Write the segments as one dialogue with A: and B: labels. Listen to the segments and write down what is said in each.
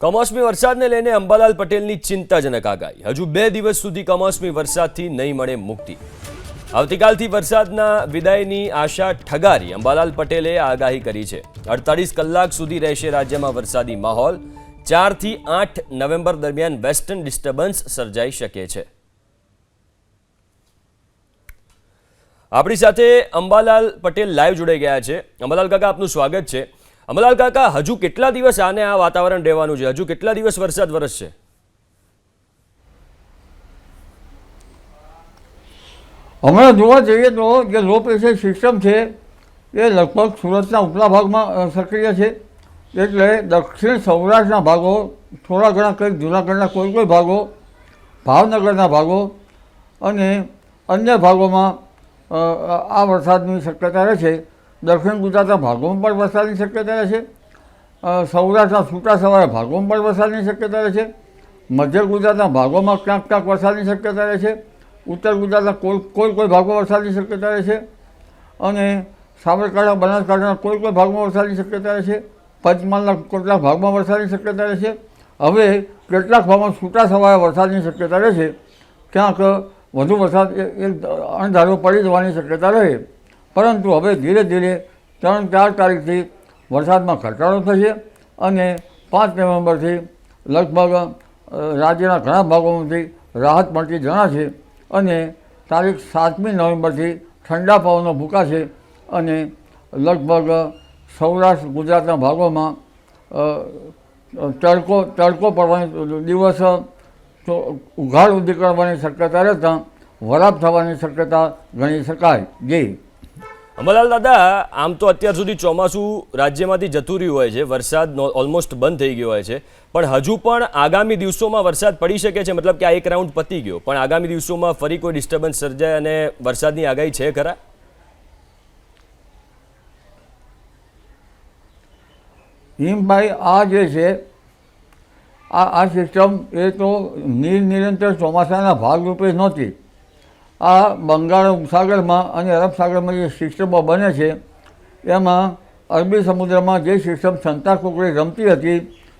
A: કમોસમી વરસાદને લઈને અંબાલાલ પટેલની ચિંતાજનક આગાહી. હજુ બે દિવસ સુધી કમોસમી વરસાદથી નહીં મળે મુક્તિ. આવતીકાલથી વરસાદના વિદાયની આશા ઠગારી અંબાલાલ પટેલે આગાહી કરી છે. અડતાલીસ કલાક સુધી રહેશે રાજ્યમાં વરસાદી માહોલ. ચારથી આઠ નવેમ્બર દરમિયાન વેસ્ટર્ન ડિસ્ટર્બન્સ સર્જાઈ શકે છે. આપણી સાથે અંબાલાલ પટેલ લાઈવ જોડાઈ ગયા છે. અંબાલાલ કાકા, આપનું સ્વાગત છે. અંબાલાલ કાકા, હજુ કેટલા દિવસ આને આ વાતાવરણ રહેવાનું છે? હજુ કેટલા દિવસ વરસાદ વરસશે?
B: હમણાં જોવા જઈએ તો જે લો પ્રેશર સિસ્ટમ છે, એ લગભગ સુરતના ઉપલા ભાગમાં સક્રિય છે. એટલે દક્ષિણ સૌરાષ્ટ્રના ભાગો, થોડા ઘણા કંઈક જૂનાગઢના કોઈ કોઈ ભાગો, ભાવનગરના ભાગો અને અન્ય ભાગોમાં આ વરસાદની શક્યતા રહે છે. દક્ષિણ ગુજરાતના ભાગોમાં પણ વરસાદની શક્યતા રહે છે સૌરાષ્ટ્રના છૂટા સવારે ભાગોમાં પણ વરસાદની શક્યતા રહે છે. મધ્ય ગુજરાતના ભાગોમાં ક્યાંક ક્યાંક વરસાદની શક્યતા રહે છે. ઉત્તર ગુજરાતના કોઈ કોઈ કોઈ ભાગમાં વરસાદની શક્યતા રહે છે. અને સાબરકાંઠા, બનાસકાંઠાના કોઈ કોઈ ભાગમાં વરસાદની શક્યતા રહે છે. પંચમહાલના કેટલાક ભાગમાં વરસાદની શક્યતા રહે છે. હવે કેટલાક ભાગમાં છૂટા સવારે વરસાદની શક્યતા રહે છે. ક્યાંક વધુ વરસાદ એ- અણધારો પડી જવાની શક્યતા રહે. પરંતુ હવે ધીરે ધીરે ત્રણ ચાર તારીખથી વરસાદમાં ઘટાડો થશે અને પાંચ નવેમ્બરથી લગભગ રાજ્યના ઘણા ભાગોમાંથી રાહત મળતી જણાશે અને તારીખ સાતમી નવેમ્બરથી ઠંડા પવનો ફૂંકાશે અને લગભગ સૌરાષ્ટ્ર, ગુજરાતના ભાગોમાં તડકો તડકો પડવાની દિવસ ઉઘાડ ઉદી કરવાની શક્યતા રહેતાં, વરાપ થવાની શક્યતા ગણી શકાય. જી
A: અંબાલાલ દાદા, આમ તો અત્યાર સુધી ચોમાસું રાજ્યમાંથી જતું રહ્યું હોય છે. વરસાદ ઓલમોસ્ટ બંધ થઈ ગયો હોય છે. પણ હજુ પણ આગામી દિવસોમાં વરસાદ પડી શકે છે? મતલબ કે આ એક રાઉન્ડ પતી ગયો. પણ આગામી દિવસોમાં ફરી કોઈ ડિસ્ટર્બન્સ સર્જાય અને વરસાદની આગાહી છે ખરા?
B: હિમભાઈ આ જે છે, આ આ સિસ્ટમ એ તો નિર નિરંતર ચોમાસાના ભાગરૂપે નહોતી. આ બંગાળ ઉપસાગરમાં અને અરબ સાગરમાં જે સિસ્ટમો બને છે, એમાં અરબી સમુદ્રમાં જે સિસ્ટમ સંતા કુકડી રમતી હતી,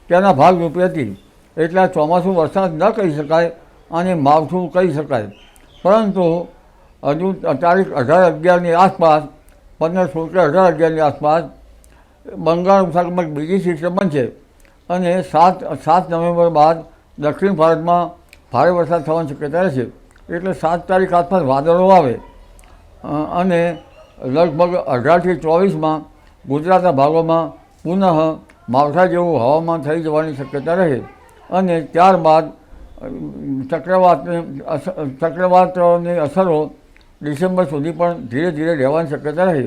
B: તેના ભાગરૂપે હતી. એટલે ચોમાસું વરસાદ ન કહી શકાય અને માવઠું કહી શકાય. પરંતુ હજુ તારીખ અઢાર અગિયારની આસપાસ, પંદર સોળ કે અઢાર અગિયારની આસપાસ, બંગાળ ઉપસાગરમાં બીજી સિસ્ટમ બનશે અને સાત સાત નવેમ્બર બાદ દક્ષિણ ભારતમાં ભારે વરસાદ થવાની શક્યતા રહેશે એટલે સાત તારીખ આસપાસ વાદળો આવે. અને લગભગ અઢારથી ચોવીસમાં ગુજરાતના ભાગોમાં પુનઃ માવઠા જેવું હવામાન થઈ જવાની શક્યતા રહે. અને ત્યારબાદ ચક્રવાતને ચક્રવાતની અસરો ડિસેમ્બર સુધી પણ ધીરે ધીરે રહેવાની શક્યતા રહે.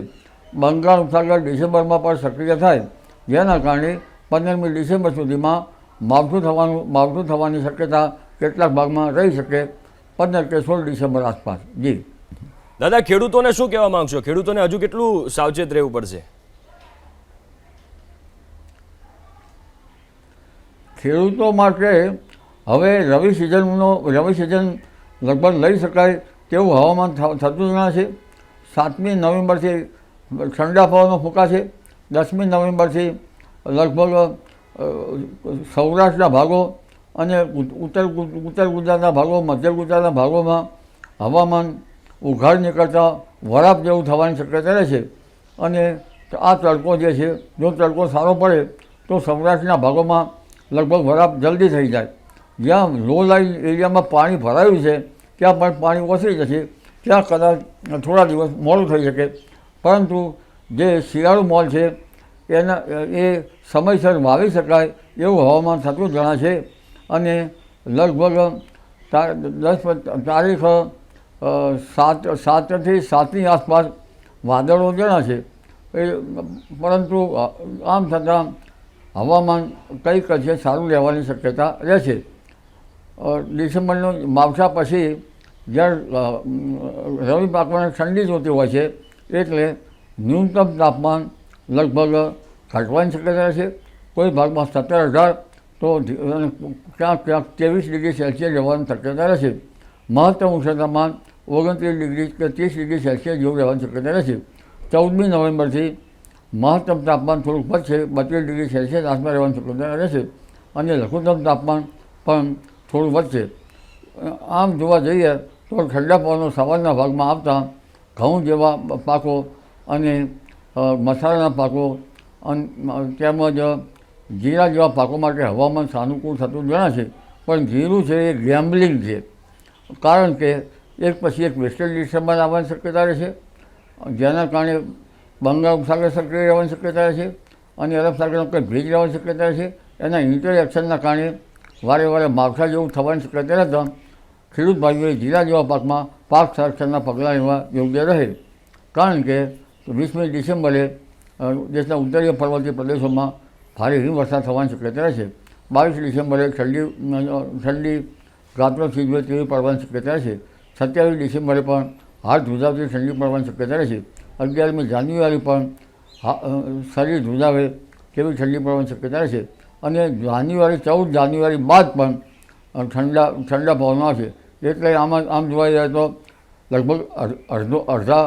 B: બંગાળ ઉપસાગર ડિસેમ્બરમાં પણ સક્રિય થાય. જેના કારણે પંદરમી ડિસેમ્બર સુધીમાં માવઠું થવાનું, માવઠું થવાની શક્યતા કેટલાક ભાગમાં રહી શકે. પંદર કે સોળ ડિસેમ્બર આસપાસ. જી.
A: દાદા ખેડૂતોને શું કહેવા માંગશો? ખેડૂતોને હજુ કેટલું સાવચેત રહેવું પડશે?
B: ખેડૂતો માટે હવે રવિ સિઝનનો રવિ સિઝન લગભગ લઈ શકાય તેવું હવામાન થતું જણાશે સાતમી નવેમ્બરથી ઠંડા પવનો ફૂંકાશે. દસમી નવેમ્બરથી લગભગ સૌરાષ્ટ્રના ભાગો અને ઉત્તર ઉત્તર ગુજરાતના ભાગો મધ્ય ગુજરાતના ભાગોમાં હવામાન ઉઘાડ નીકળતા વરાપ જેવું થવાની શક્યતા રહે છે. અને આ તડકો જે છે, જો તડકો સારો પડે, તો સૌરાષ્ટ્રના ભાગોમાં લગભગ વરાપ જલ્દી થઈ જાય. જ્યાં લો લાઇન એરિયામાં પાણી ભરાયું છે, ત્યાં પણ પાણી ઓછી જશે. ત્યાં કદાચ થોડા દિવસ મોડું થઈ શકે. પરંતુ જે શિયાળુ મોલ છે, એના, એ સમયસર વાવી શકાય એવું હવામાન થતું જણાશે. અને લગભગ દસ તારીખ સાત, સાતથી સાતની આસપાસ વાદળો જણાશે એ, પરંતુ આમ છતાં હવામાન કંઈક છે, સારું રહેવાની શક્યતા રહેશે ડિસેમ્બરનો માવઠા પછી જ્યારે રવિ પાકમાં ઠંડી જોતી હોય છે, એટલે ન્યૂનતમ તાપમાન લગભગ ઘટવાની શક્યતા રહેશે કોઈ ભાગમાં સત્તર અઢાર તો ક્યાંક ક્યાંક ત્રેવીસ ડિગ્રી સેલ્સિયસ રહેવાની શક્યતા રહેશે મહત્તમ ઉષ્ણતામાન ઓગણત્રીસ ડિગ્રી કે ત્રીસ ડિગ્રી સેલ્સિયસ જેવું રહેવાની શક્યતા રહેશે ચૌદમી નવેમ્બરથી મહત્તમ તાપમાન થોડુંક વધશે બત્રીસ ડિગ્રી સેલ્સિયસ આસપાસ રહેવાની શક્યતા રહેશે અને લઘુત્તમ તાપમાન પણ થોડું વધશે આમ જોવા જઈએ તો ઠંડા પવનો સવારના ભાગમાં આવતા ઘઉં જેવા પાકો અને મસાલાના પાકો અને તેમજ જીરા જેવા પાકો માટે હવામાન સાનુકૂળ થતું જણાશે, પણ જીરું છે એ ગેમ્બલિંગ છે. કારણ કે એક પછી એક વેસ્ટર્ન ડિસ્ટર્બન્સ આવવાની શક્યતા રહેશે, જેના કારણે બંગાળ ઉપસાગર સક્રિય રહેવાની શક્યતા રહેશે, અને અરબ સાગરનો કંઈ ભેજ રહેવાની શક્યતા રહેશે. એના ઇન્ટરેક્શનના કારણે વારે વારે માવઠા જેવું થવાની શક્યતા રહેતા ખેડૂત ભાઈઓએ જીરા જેવા પાકમાં પાક સંરક્ષણના પગલાં લેવા યોગ્ય રહે. કારણ કે વીસમી ડિસેમ્બરે દેશના ઉત્તરીય પર્વતીય પ્રદેશોમાં ભારે હિમવર્ષા થવાની શક્યતા રહેશે બાવીસ ડિસેમ્બરે ઠંડી ઠંડી ગાત્રો સીધવે તેવી પડવાની શક્યતા રહેશે સત્યાવીસ ડિસેમ્બરે પણ હાથ ધ્રુજાવતી ઠંડી પડવાની શક્યતા રહેશે અગિયારમી જાન્યુઆરી પણ શરીર ધ્રુજાવે તેવી ઠંડી પડવાની શક્યતા રહેશે અને જાન્યુઆરી, ચૌદ જાન્યુઆરી બાદ પણ ઠંડા ઠંડા પવનો છે. એટલે આમાં, આમ જોવા જાય તો લગભગ અડ- અડધો, અડધા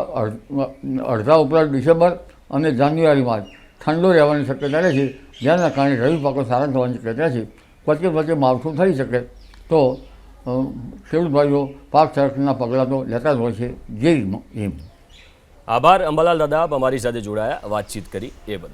B: અડધા ઉપરાંત ડિસેમ્બર અને જાન્યુઆરીમાં જ ઠંડો રહેવાની શક્યતા રહેશે જેના કારણે રવિ પાકો સારા થવાની શક્યતા છે. વચ્ચે વચ્ચે માવઠું થઈ શકે. તો ખેડૂત ભાઈઓ પાક સંરક્ષણના પગલાં તો લેતા જ હોય છે. જે એમ
A: આભાર, અંબાલાલ દાદા અમારી સાથે જોડાયા. વાતચીત કરી એ બદલ.